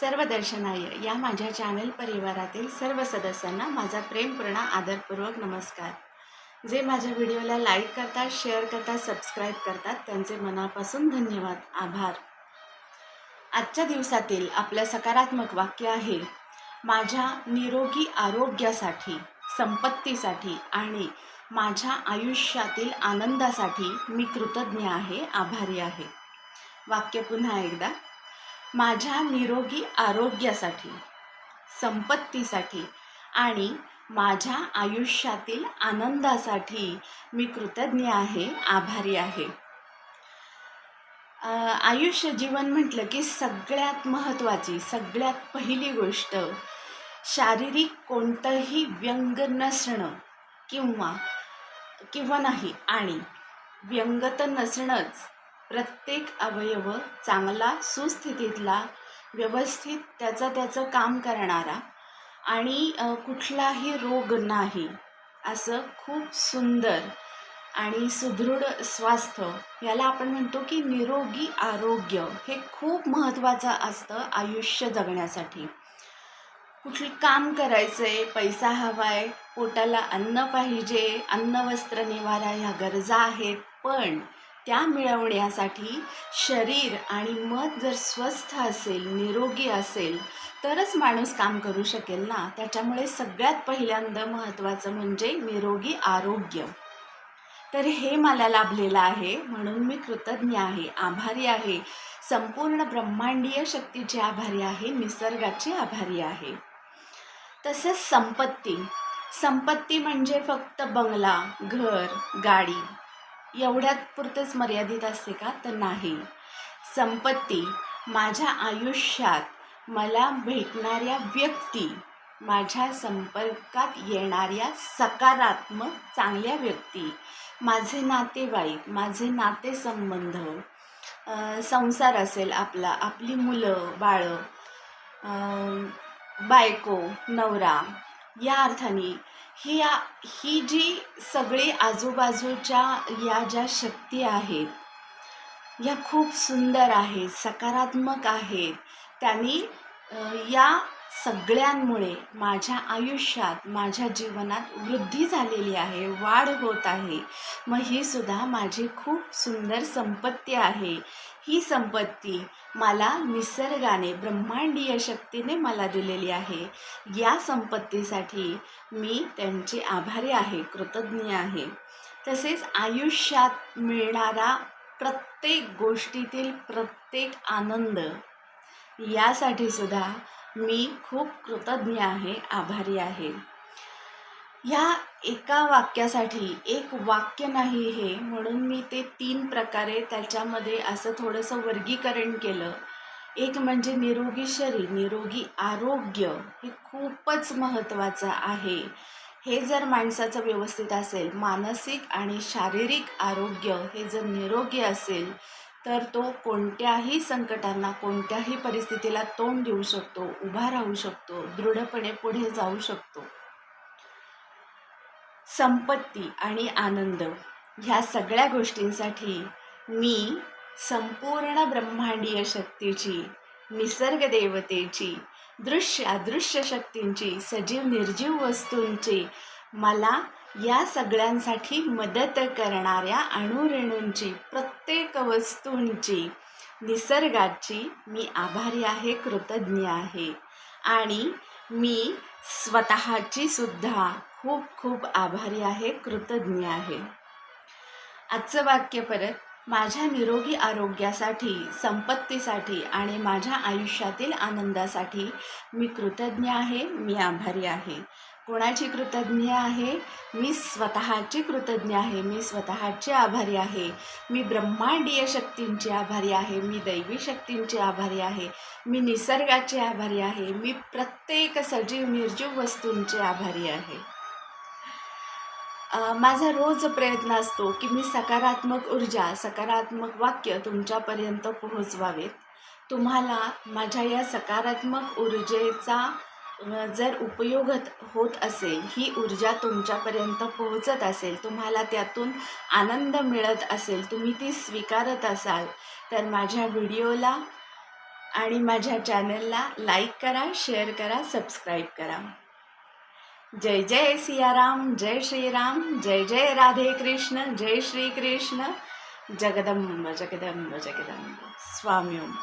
सर्व दर्शनाय. या माझ्या चॅनल परिवारातील सर्व सदस्यांना माझा प्रेमपूर्ण आदरपूर्वक नमस्कार. जे माझ्या व्हिडिओला लाईक करतात शेअर करतात सबस्क्राईब करतात त्यांचे मनापासून धन्यवाद. आभार. आजच्या दिवसातील आपलं सकारात्मक वाक्य आहे माझ्या निरोगी आरोग्यासाठी संपत्तीसाठी आणि माझ्या आयुष्यातील आनंदासाठी मी कृतज्ञ आहे आभारी आहे. वाक्य पुन्हा एकदा. माझ्या निरोगी आरोग्यासाठी संपत्तीसाठी आणि माझ्या आयुष्यातील आनंदासाठी मी कृतज्ञ आहे आभारी आहे. आयुष्य जीवन म्हटलं की सगळ्यात महत्त्वाची सगळ्यात पहिली गोष्ट शारीरिक कोणतंही व्यंग नसणं किंवा किंवा नाही आणि व्यंग तर नसणंच प्रत्येक अवयव चांगला सुस्थितीतला व्यवस्थित त्याचं त्याचं काम करणारा आणि कुठलाही रोग नाही असं खूप सुंदर आणि सुदृढ स्वास्थ्य याला आपण म्हणतो की निरोगी आरोग्य हे खूप महत्त्वाचं असतं आयुष्य जगण्यासाठी. कुठलं काम करायचं आहे पैसा हवा आहे पोटाला अन्न पाहिजे अन्न वस्त्र निवारा ह्या गरजा आहेत पण त्या मिळवण्यासाठी शरीर आणि मत जर स्वस्थ असेल निरोगी असेल तरच माणूस काम करू शकेल ना? त्याच्यामुळे सगळ्यात पहिल्यांदा महत्त्वाचं म्हणजे निरोगी आरोग्य. तर हे मला लाभलेलं आहे. म्हणून मी कृतज्ञ आहे आभारी आहे. संपूर्ण ब्रह्मांडीय शक्तीची आभारी आहे निसर्गाची आभारी आहे. तसंच संपत्ती. संपत्ती म्हणजे फक्त बंगला घर गाडी. एवढ्यात पुरतंच मर्यादित असते का? तर नाही. संपत्ती माझ्या आयुष्यात मला भेटणाऱ्या व्यक्ती माझ्या संपर्कात येणाऱ्या सकारात्मक चांगल्या व्यक्ती माझे नातेवाईक माझे नातेसंबंध संसार असेल आपला आपली मुलं बाळं बायको नवरा या अर्थाने ही या ही जी सगळी आजूबाजूच्या या ज्या शक्ती आहेत या खूप सुंदर आहेत सकारात्मक आहेत त्यांनी या सगळ्यांमुळे माझ्या आयुष्यात माझ्या जीवनात वृद्धी झालेली आहे वाढ होत आहे. मग ही सुद्धा माझी खूप सुंदर संपत्ती आहे. ही संपत्ती मला निसर्गाने ब्रह्मांडीय शक्तीने मला दिलेली आहे. या संपत्तीसाठी मी त्यांचे आभारी आहे कृतज्ञ आहे. तसेच आयुष्यात मिळणारा प्रत्येक गोष्टीतील प्रत्येक आनंद यासाठी सुद्धा मी खूप कृतज्ञ आहे आभारी आहे. ह्या एका वाक्यासाठी एक वाक्य नाही हे म्हणून मी ते तीन प्रकारे त्याच्यामध्ये असं थोडंसं वर्गीकरण केलं. एक म्हणजे निरोगी शरीर निरोगी आरोग्य हे खूपच महत्त्वाचं आहे. हे जर माणसाचं व्यवस्थित असेल मानसिक आणि शारीरिक आरोग्य हे जर निरोगी असेल तर तो कोणत्याही संकटांना कोणत्याही परिस्थितीला तोंड देऊ शकतो उभा राहू शकतो दृढपणे पुढे जाऊ शकतो. संपत्ती आणि आनंद ह्या सगळ्या गोष्टींसाठी मी संपूर्ण ब्रह्मांडीय शक्तीची निसर्ग देवतेची दृश्य अदृश्य शक्तींची सजीव निर्जीव वस्तूंची मला या सगळ्यांसाठी मदत करणाऱ्या अणुरेणूंची प्रत्येक वस्तूंची निसर्गाची मी आभारी आहे कृतज्ञ आहे. आणि मी स्वतःची सुद्धा खूप खूप आभारी आहे कृतज्ञ आहे. आजचं वाक्य परत. माझ्या निरोगी आरोग्यासाठी संपत्तीसाठी आणि माझ्या आयुष्यातील आनंदासाठी मी कृतज्ञ आहे मी आभारी आहे. कोणाची कृतज्ञ आहे? मी स्वतःची कृतज्ञ आहे मी स्वतःची आभारी आहे. मी ब्रह्मांडीय शक्तींची आभारी आहे मी दैवी शक्तींची आभारी आहे. मी निसर्गाची आभारी आहे मी प्रत्येक सजीव निर्जीव वस्तूंची आभारी आहे. माझा रोज प्रयत्न असतो की मी सकारात्मक ऊर्जा सकारात्मक वाक्य तुमच्यापर्यंत पोहोचवावेत. तुम्हाला माझ्या या सकारात्मक ऊर्जेचा जर उपयोग होत असेल ही ऊर्जा तुमच्यापर्यंत पोहोचत असेल तुम्हाला त्यातून आनंद मिळत असेल तुम्ही ती स्वीकारत असाल तर माझ्या व्हिडिओला आणि माझ्या चॅनलला लाईक करा शेअर करा सबस्क्राईब करा. जय जय सियाराम जय श्रीराम जय जय राधे कृष्ण जय श्री कृष्ण. जगदंब जगदंब जगदंब. स्वामी ओम.